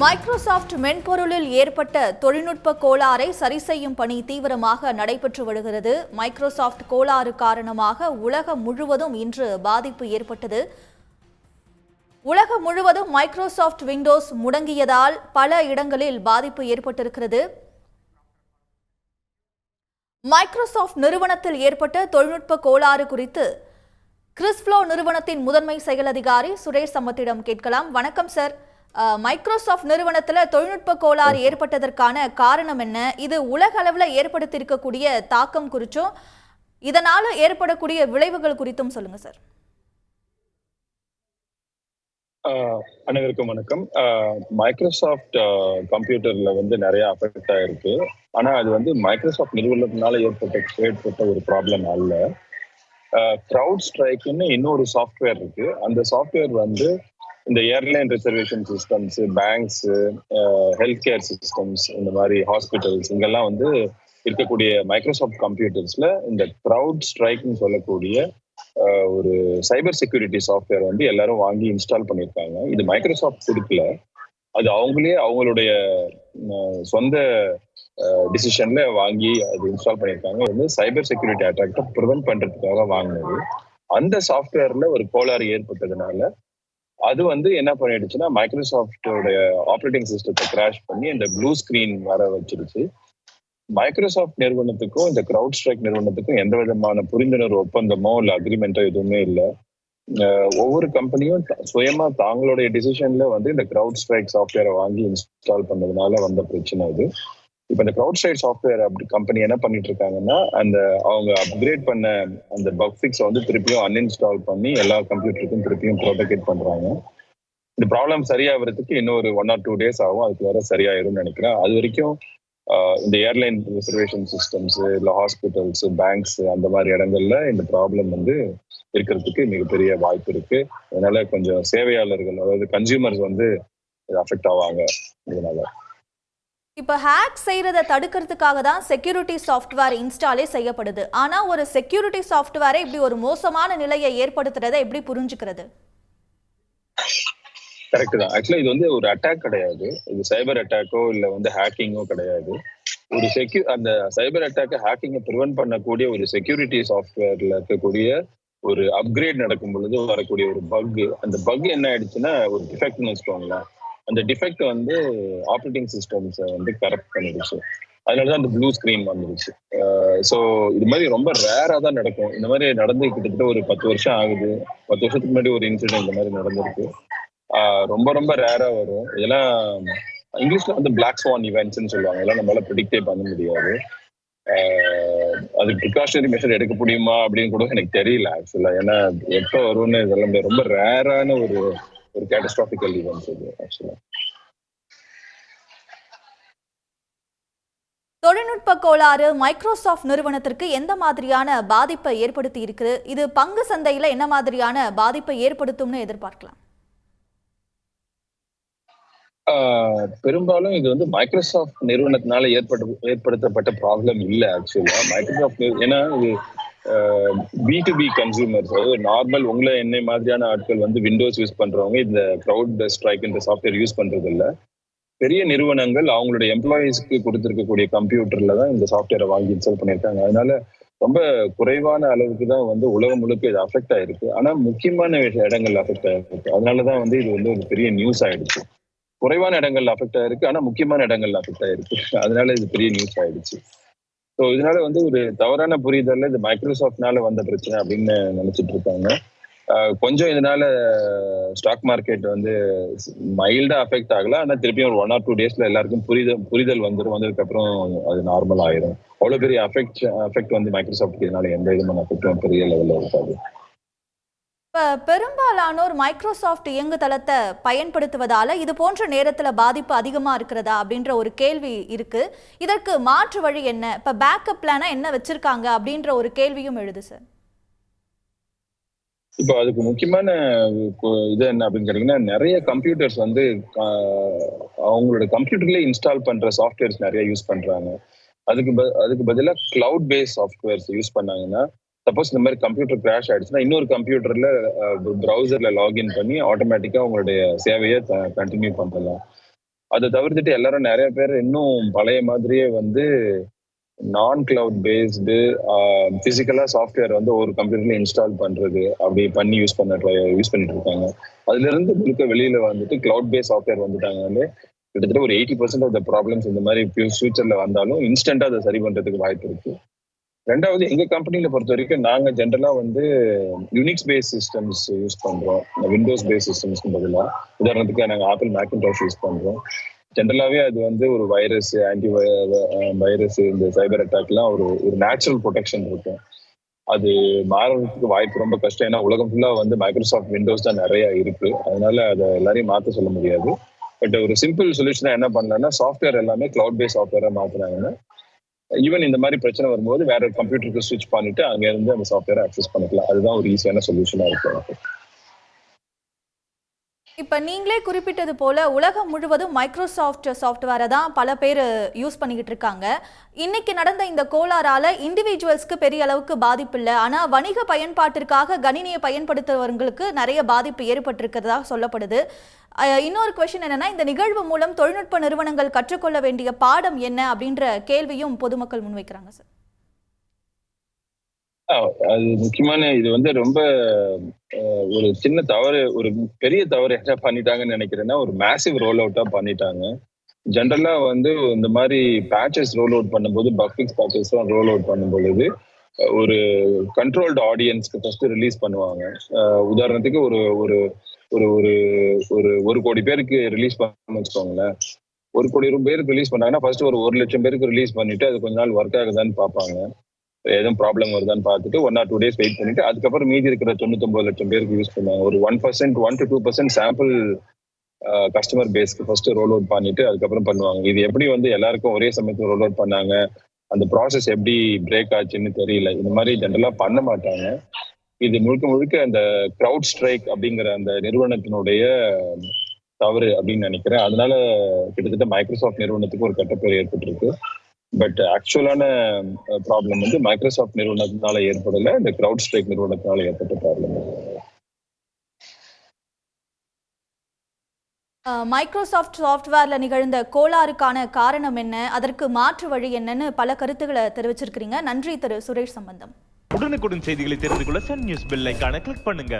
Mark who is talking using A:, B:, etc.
A: Microsoft மென்பொருளில் ஏற்பட்ட தொழில்நுட்ப கோளாறை சரி செய்யும் பணி தீவிரமாக நடைபெற்று வருகிறது. மைக்ரோசாஃப்ட் கோளாறு காரணமாக உலகம் முழுவதும் இன்று பாதிப்பு ஏற்பட்டது. உலகம் முழுவதும் மைக்ரோசாஃப்ட் விண்டோஸ் முடங்கியதால் பல இடங்களில் பாதிப்பு ஏற்பட்டிருக்கிறது. மைக்ரோசாஃப்ட் நிறுவனத்தில் ஏற்பட்ட தொழில்நுட்ப கோளாறு குறித்து கிறிஸ்ஃப்ளோ நிறுவனத்தின் முதன்மை செயல் அதிகாரி சுரேஷ் சம்பத்திடம் கேட்கலாம். வணக்கம் சார். மைக்ரோசாஃப்ட் நிறுவனத்தில் தொழில்நுட்ப கோளாறு ஏற்பட்டதற்கான காரணம் என்ன? இது உலக அளவில் ஏற்படுத்தியிருக்கக்கூடிய தாக்கம் குறித்தும் இதனால ஏற்படக்கூடிய விளைவுகள் குறித்தும் சொல்லுங்க சார்.
B: ஆஹ் அனைவருக்கும் வணக்கம். மைக்ரோசாஃப்ட் கம்ப்யூட்டர்ல வந்து நிறைய அஃபெக்ட் ஆயிருக்கு. ஆனா அது வந்து மைக்ரோசாஃப்ட் நிறுவனத்தினால ஏற்பட்ட ஏற்பட்ட ஒரு ப்ராப்ளம் அல்ல. க்ரௌட் ஸ்ட்ரைக்குன்னு இன்னொரு சாஃப்ட்வேர் இருக்கு. அந்த சாஃப்ட்வேர் வந்து இந்த airline reservation systems banks health care systems இந்த மாதிரி ஹாஸ்பிட்டல்ஸ் இங்கெல்லாம் வந்து இருக்கக்கூடிய மைக்ரோசாஃப்ட் கம்ப்யூட்டர்ஸ்ல இந்த க்ரௌட் ஸ்ட்ரைக்னு சொல்லக்கூடிய uh, ஒரு சைபர் செக்யூரிட்டி சாஃப்ட்வேர் வந்து எல்லாரும் வாங்கி இன்ஸ்டால் பண்ணியிருக்காங்க. இது மைக்ரோசாஃப்ட் கொடுக்கல. அது அவங்களே அவங்களுடைய uh, சொந்த uh, டிசிஷன்ல வாங்கி அது இன்ஸ்டால் பண்ணியிருக்காங்க. வந்து சைபர் செக்யூரிட்டி அட்டாக்டை ப்ரிவென்ட் பண்றதுக்காக வாங்கினது. அந்த சாஃப்ட்வேர்ல ஒரு கோளாறு ஏற்பட்டதுனால அது வந்து என்ன பண்ணிடுச்சுன்னா மைக்ரோசாஃப்டோட ஆப்ரேட்டிங் சிஸ்டத்தை கிராஷ் பண்ணி இந்த ப்ளூ ஸ்கிரீன் வர வச்சிருச்சு. மைக்ரோசாஃப்ட் நிறுவனத்துக்கும் இந்த கிரவுட் ஸ்ட்ரைக் நிறுவனத்துக்கும் எந்த விதமான புரிந்துணர்வு ஒப்பந்தமோ இல்லை அக்ரிமெண்ட்டோ எதுவுமே இல்லை. ஒவ்வொரு கம்பெனியும் சுயமா தாங்களுடைய டிசிஷன்ல வந்து இந்த கிரவுட் ஸ்ட்ரைக் சாஃப்ட்வேரை வாங்கி இன்ஸ்டால் பண்ணதுனால வந்த பிரச்சனை அது. இப்போ இந்த கிரவுட் சைட் சாஃப்ட்வேர் அப்படி கம்பெனி என்ன பண்ணிட்டு இருக்காங்கன்னா அந்த அவங்க அப்கிரேட் பண்ண அந்த பக் ஃபிக்ஸை வந்து திருப்பியும் அன்இன்ஸ்டால் பண்ணி எல்லா கம்ப்யூட்டருக்கும் திருப்பியும் ப்ரோட்டகேட் பண்றாங்க. இந்த ப்ராப்ளம் சரியாகிறதுக்கு இன்னொரு ஒன் ஆர் டூ டேஸ் ஆகும். அதுக்கு வேற சரியாயிரும்னு நினைக்கிறேன். அது வரைக்கும் இந்த ஏர்லைன் ரிசர்வேஷன் சிஸ்டம்ஸ் இல்லை ஹாஸ்பிட்டல்ஸ் பேங்க்ஸ் அந்த மாதிரி இடங்கள்ல இந்த ப்ராப்ளம் வந்து இருக்கிறதுக்கு மிகப்பெரிய வாய்ப்பு இருக்கு. அதனால கொஞ்சம் சேவையாளர்கள் அதாவது கன்சியூமர்ஸ் வந்து அஃபெக்ட் ஆவாங்க. இதனால.
A: இப்போ ஹேக் செய்யறதை தடுக்கிறதுக்காக தான் செக்யூரிட்டி சாஃப்ட்வேர் இன்ஸ்டாலே செய்யப்படுது. ஆனா ஒரு செக்யூரிட்டி சாஃப்ட்வேரை இப்படி ஒரு மோசமான நிலையை ஏற்படுத்துறதை எப்படி புரிஞ்சுக்கிறது?
B: கரெக்ட் தான். ஆக்சுவலா இது வந்து ஒரு அட்டாக் கிடையாது. இது சைபர் அட்டாக்கோ இல்ல வந்து ஹேக்கிங்கோ கிடையாது. ஒரு செக்யூ அந்த சைபர் அட்டாக்கை ஹேக்கிங்கை ப்ரிவென்ட் பண்ணக்கூடிய ஒரு செக்யூரிட்டி சாஃப்ட்வேர்ல இருக்கக்கூடிய ஒரு அப்கிரேட் நடக்கும் பொழுது வரக்கூடிய ஒரு பக் அந்த பக் என்ன ஆயிடுச்சுன்னா ஒரு டிஃபெக்ட்னு வச்சுக்கோங்களேன். அந்த டிஃபெக்ட் வந்து ஆப்ரேட்டிங் சிஸ்டம்ஸை வந்து கரெக்ட் பண்ணிடுச்சு. அதனாலதான் அந்த ப்ளூ ஸ்கிரீன் வந்துருச்சு ஸோ இது மாதிரி ரொம்ப ரேரா தான் நடக்கும். இந்த மாதிரி நடந்து கிட்டத்தட்ட ஒரு பத்து வருஷம் ஆகுது. பத்து வருஷத்துக்கு முன்னாடி ஒரு இன்சிடென்ட் இந்த மாதிரி நடந்திருக்கு. ரொம்ப ரொம்ப ரேரா வரும். இதெல்லாம் இங்கிலீஷ்ல வந்து பிளாக் ஸ்வான் இவெண்ட்ஸ்னு சொல்லுவாங்க. இதெல்லாம் நம்மளால ப்ரிடிக்டே பண்ண முடியாது. அது ப்ரிகாஷனரி மெஷர் எடுக்க முடியுமா அப்படின்னு கூட எனக்கு தெரியல ஆக்சுவலா ஏன்னா எப்போ வரும்னு இதெல்லாம் ரொம்ப ரேரான ஒரு ஒரு கேட்டஸ்ட்ராபிக்கல் ஈவெண்ட்ஸ் இது ஆக்சுவலா
A: தொழில்நுட்ப கோளாறு மைக்ரோசாஃப்ட் நிறுவனத்திற்கு எந்த மாதிரியான பாதிப்பை ஏற்படுத்தி இருக்குது இது பங்கு சந்தையில என்ன மாதிரியான பாதிப்பை ஏற்படுத்தும்னு எதிர்பார்க்கலாம்.
B: பெரும்பாலும் இது வந்து மைக்ரோசாஃப்ட் நிறுவனத்தினால ஏற்பட்டு ஏற்படுத்தப்பட்ட ப்ராப்ளம் இல்ல ஆக்சுவலா மைக்ரோசாஃப்ட் ஏன்னா இது பி டு பி கன்சூமர்ஸ் அதாவது நார்மல் உங்களை என்னை மாதிரியான ஆட்கள் வந்து விண்டோஸ் யூஸ் பண்றவங்க இந்த க்ரௌட் ஸ்ட்ரைக் இந்த சாஃப்ட்வேர் யூஸ் பண்றது இல்லை பெரிய நிறுவனங்கள் அவங்களுடைய எம்ப்ளாயீஸ்க்கு கொடுத்துருக்கக்கூடிய கம்ப்யூட்டர்ல தான் இந்த சாஃப்ட்வேரை வாங்கி இன்ஸ்டால் பண்ணியிருக்காங்க. அதனால ரொம்ப குறைவான அளவுக்கு தான் வந்து உலகம் முழுக்க இது அஃபெக்ட் ஆயிருக்கு. ஆனா முக்கியமான விஷய- இடங்கள்ல அஃபெக்ட் ஆயிருக்கு. அதனாலதான் வந்து இது வந்து ஒரு பெரிய நியூஸ் ஆயிடுச்சு. குறைவான இடங்கள்ல அஃபெக்ட் ஆயிருக்கு. ஆனா முக்கியமான இடங்கள்ல அஃபெக்ட் ஆயிருக்கு. அதனால இது பெரிய நியூஸ் ஆயிடுச்சு. ஸோ இதனால வந்து ஒரு தவறான புரிதல்ல இது மைக்ரோசாஃப்ட்னால வந்த பிரச்சனை அப்படின்னு நினைச்சிட்டு இருக்காங்க. ஆஹ் கொஞ்சம் இதனால ஸ்டாக் மார்க்கெட் வந்து மைல்டா அஃபெக்ட் ஆகல. ஆனா திருப்பியும் ஒரு ஒன் ஆர் டூ டேஸ்ல எல்லாருக்கும் புரிதல் புரிதல் வந்துடும் வந்ததுக்கு அப்புறம் அது நார்மல் ஆயிரும். அவ்வளவு பெரிய அஃபெக்ட் அஃபெக்ட் வந்து மைக்ரோசாஃப்ட் இதனால எந்த விதமான அஃபெக்டும் பெரிய லெவல்ல இருக்காது.
A: இப்போ பெரும்பாலானோர் மைக்ரோசாஃப்ட் இயங்குதளத்தை பயன்படுத்துவதால இது போன்ற நேரத்துல பாதிப்பு அதிகமா இருக்கிறதா அப்படின்ற ஒரு கேள்வி இருக்கு. இதற்கு மாற்று வழி என்ன? இப்ப பேக்கப் பிளானா என்ன வச்சிருக்காங்க அப்படின்ற ஒரு கேள்வியும் எழுது சார்
B: இப்போ அதுக்கு முக்கியமான இது என்ன அப்படின்னு கேட்டீங்கன்னா நிறைய கம்ப்யூட்டர்ஸ் வந்து ஆஹ், அவங்களோட கம்ப்யூட்டர்லேயே இன்ஸ்டால் பண்ற சாஃப்ட்வேர்ஸ் நிறைய யூஸ் பண்றாங்க. அதுக்கு அதுக்கு பதிலாக கிளவுட் பேஸ் சாஃப்ட்வேர்ஸ் யூஸ் பண்ணாங்கன்னா சப்போஸ் இந்த மாதிரி கம்ப்யூட்டர் கிராஷ் ஆயிடுச்சுன்னா இன்னொரு கம்ப்யூட்டர்ல ப்ரௌசர்ல லாகின் பண்ணி ஆட்டோமேட்டிக்கா உங்களுடைய சேவையை கண்டினியூ பண்ணலாம். அதை தவிர்த்துட்டு எல்லாரும் நிறைய பேர் இன்னும் பழைய மாதிரியே வந்து நான் கிளவுட் பேஸ்டு பிசிக்கலா சாஃப்ட்வேர் வந்து ஒரு கம்ப்யூட்டர்ல இன்ஸ்டால் பண்றது அப்படி பண்ணி யூஸ் பண்ண யூஸ் பண்ணிட்டு இருக்காங்க. அதுல இருந்து இருக்க வெளியில வந்துட்டு கிளவுட் பேஸ் சாஃப்ட்வேர் வந்துட்டாங்க வந்து கிட்டத்தட்ட ஒரு eighty percent of the problems இந்த மாதிரி ஃபியூச்சர்ல வந்தாலும் இன்ஸ்டன்டா அதை சரி பண்றதுக்கு வாய்ப்பு இருக்கு. ரெண்டாவது எங்க கம்பெனியில பொறுத்த வரைக்கும் நாங்க ஜென்ரலா வந்து யூனிக்ஸ் பேஸ் சிஸ்டம்ஸ் யூஸ் பண்றோம். விண்டோஸ் பேஸ் சிஸ்டம்ஸ்க்கு பதிலாக உதாரணத்துக்கு நாங்க ஆப்பிள் மேக்கின்டாஷ் யூஸ் பண்றோம். ஜென்ரலாவே அது வந்து ஒரு வைரஸ் ஆன்டி வைரஸ் இந்த சைபர் அட்டாக்லாம் ஒரு ஒரு நேச்சுரல் ப்ரொடெக்ஷன் இருக்கும். அது மாறுறதுக்கு வாய்ப்பு ரொம்ப கஷ்டம். ஏன்னா உலகம் ஃபுல்லா வந்து மைக்ரோசாஃப்ட் விண்டோஸ் தான் நிறைய இருக்கு. அதனால அதை எல்லாரையும் மாற்ற சொல்ல முடியாது. பட் ஒரு சிம்பிள் சொல்யூஷனா என்ன பண்ணலாம்னா சாஃப்ட்வேர் எல்லாமே கிளவுட் பேஸ் சாஃப்ட்வேரா மாத்தினாங்கன்னா ஈவன் இந்த மாதிரி பிரச்சனை வரும்போது வேற ஒரு கம்ப்யூட்டருக்கு ஸ்விட்ச் பண்ணிட்டு அங்க இருந்து அந்த சாஃப்ட்வேரை அக்சஸ் பண்ணிக்கலாம். அதுதான் ஒரு ஈஸியான சொல்யூஷனா இருக்கும். எனக்கு
A: இப்போ நீங்களே குறிப்பிட்டது போல உலகம் முழுவதும் மைக்ரோசாஃப்ட் சாஃப்ட்வேரை தான் பல பேர் யூஸ் பண்ணிக்கிட்டு இருக்காங்க. இன்னைக்கு நடந்த இந்த கோளாறால இண்டிவிஜுவல்ஸ்க்கு பெரிய அளவுக்கு பாதிப்பு இல்லை. ஆனால் வணிக பயன்பாட்டிற்காக கணினியை பயன்படுத்துபவர்களுக்கு நிறைய பாதிப்பு ஏற்பட்டிருக்கிறதா சொல்லப்படுது. இன்னொரு கொஷின் என்னன்னா இந்த நிகழ்வு மூலம் தொழில்நுட்ப நிறுவனங்கள் கற்றுக்கொள்ள வேண்டிய பாடம் என்ன அப்படின்ற கேள்வியும் பொதுமக்கள் முன்வைக்கிறாங்க சார்
B: அது முக்கியமான இது வந்து ரொம்ப ஒரு சின்ன தவறு ஒரு பெரிய தவறு என்ன பண்ணிட்டாங்கன்னு நினைக்கிறேன்னா ஒரு மேசிவ் ரோல் அவுட்டா பண்ணிட்டாங்க. ஜென்ரலா வந்து இந்த மாதிரி பேச்சஸ் ரோல் அவுட் பண்ணும்போது பக்ஃபிக்ஸ் பேச்சஸ் ரோல் அவுட் பண்ணும்பொழுது ஒரு கண்ட்ரோல்டு ஆடியன்ஸ்க்கு ஃபர்ஸ்ட் ரிலீஸ் பண்ணுவாங்க. உதாரணத்துக்கு ஒரு ஒரு ஒரு ஒரு ஒரு ஒரு கோடி பேருக்கு ரிலீஸ் பண்ண வச்சுக்கோங்களேன். ஒரு கோடி பேருக்கு ரிலீஸ் பண்ணாங்கன்னா ஃபர்ஸ்ட் ஒரு ஒரு லட்சம் பேருக்கு ரிலீஸ் பண்ணிட்டு அது கொஞ்ச நாள் ஒர்க் ஆகுதான்னு பார்ப்பாங்க. எதுவும் ப்ராப்ளம் வருதான்னு பார்த்துட்டு one or two days wait பண்ணிட்டு அதுக்கப்புறம் மீதி இருக்கிற தொண்ணூத்தொன்பது லட்சம் பேருக்கு யூஸ் பண்ணுவாங்க. ஒரு one percent one to two percent sample customer பேஸ்க்கு first roll out பண்ணிட்டு அதுக்கப்புறம் பண்ணுவாங்க. இது எப்படி வந்து எல்லாருக்கும் ஒரே சமயத்தில் ரோல் அவுட் பண்ணாங்க? அந்த ப்ராசஸ் எப்படி பிரேக் ஆச்சுன்னு தெரியல. இந்த மாதிரி ஜென்ரலா பண்ண மாட்டாங்க. இது முழுக்க முழுக்க அந்த க்ரௌட் ஸ்ட்ரைக் அப்படிங்கிற அந்த நிறுவனத்தினுடைய தவறு அப்படின்னு நினைக்கிறேன். அதனால கிட்டத்தட்ட மைக்ரோசாஃப்ட் நிறுவனத்துக்கு ஒரு கட்டப்பேர் ஏற்பட்டிருக்கு. பட் ஆக்சுவலான ப்ராப்ளம் வந்து மைக்ரோசாஃப்ட் நிறுவனத்தினால ஏற்படல. இந்த கிரவுட் ஸ்ட்ரைக் நிறுவனத்தினால ஏற்பட்ட ப்ராப்ளம்
A: மைக்ரோசாஃப்ட் சாஃப்ட்வேர்ல நிகழ்ந்த கோளாறுக்கான காரணம் என்ன? அதற்கு மாற்று வழி என்னன்னு பல கருத்துக்களை தெரிவிச்சிருக்கிறீங்க. நன்றி திரு. சுரேஷ் சம்பந்தம்.
C: உடனுக்குடன் செய்திகளை தெரிந்து கொள்ள சன் நியூஸ் பெல் ஐகானை கிளிக் பண்ணுங்க.